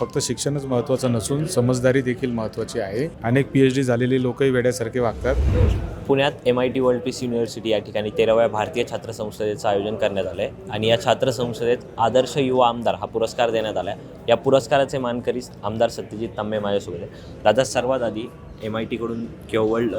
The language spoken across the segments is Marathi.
फक्त शिक्षणच महत्त्वाचं नसून समजदारी देखील महत्त्वाची आहे. अनेक पी एच डी झालेले लोकही वेड्यासारखे वागतात. पुण्यात M I T world peace university या ठिकाणी तेराव्या भारतीय छात्र संसदेचं आयोजन करण्यात आलं आहे आणि या छात्र संसदेत आदर्श युवा आमदार हा पुरस्कार देण्यात आला आहे या पुरस्काराचे मानकरी आमदार सत्यजित तांबे माझ्यासोबत आहे दादा सर्वात आधी एम आय टीकडून किंवा वर्ल्ड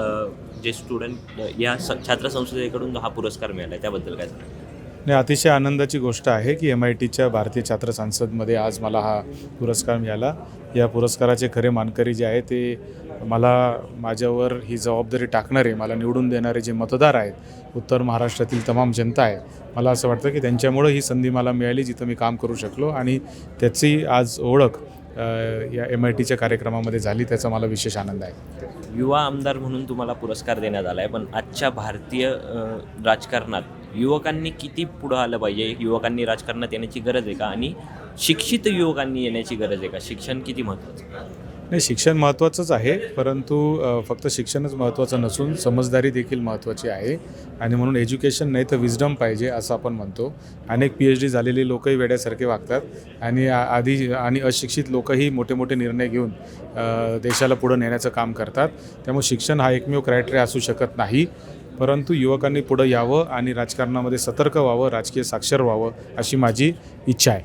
जे स्टुडंट या स छात्र संसदेकडून हा पुरस्कार मिळाला आहे त्याबद्दल काय सांगा आणि अतिशय आनंदाची गोष्ट आहे की एम आय टीच्या भारतीय छात्र संसदमध्ये आज मला हा पुरस्कार मिळाला. या पुरस्काराचे खरे मानकरी जे आहे ते मला माझ्यावर ही जबाबदारी टाकणारे मला निवडून देणारे जे मतदार आहेत उत्तर महाराष्ट्रातील तमाम जनता आहे मला असं वाटतं की त्यांच्यामुळं ही संधी मला मिळाली जिथं मी काम करू शकलो आणि त्याची आज ओळख या एम आय टीच्या कार्यक्रमामध्ये झाली त्याचा मला विशेष आनंद आहे. युवा आमदार म्हणून तुम्हाला पुरस्कार देण्यात आला आहे पण आजच्या भारतीय राजकारणात युवकांनी किती पुढं आलं पाहिजे? युवकांनी राजकारणात येण्याची गरज आहे का? आणि शिक्षित युवकांनी येण्याची गरज आहे का? शिक्षण किती महत्त्वाचं नाही शिक्षण महत्त्वाचंच आहे परंतु फक्त शिक्षणच महत्त्वाचं नसून समजदारी देखील महत्त्वाची आहे. आणि म्हणून एज्युकेशन नाही तर विजडम पाहिजे असं आपण म्हणतो. अनेक पी एच डी झालेले लोकही वेड्यासारखे वागतात. आणि आधी आणि अशिक्षित लोकही मोठे मोठे निर्णय घेऊन देशाला पुढं नेण्याचं काम करतात. त्यामुळे शिक्षण हा एकमेव क्रायटेरिया असू शकत नाही. परंतु युवकांनी पुढं यावं आणि राजकारणामध्ये सतर्क व्हावं राजकीय साक्षर व्हावं अशी माझी इच्छा आहे.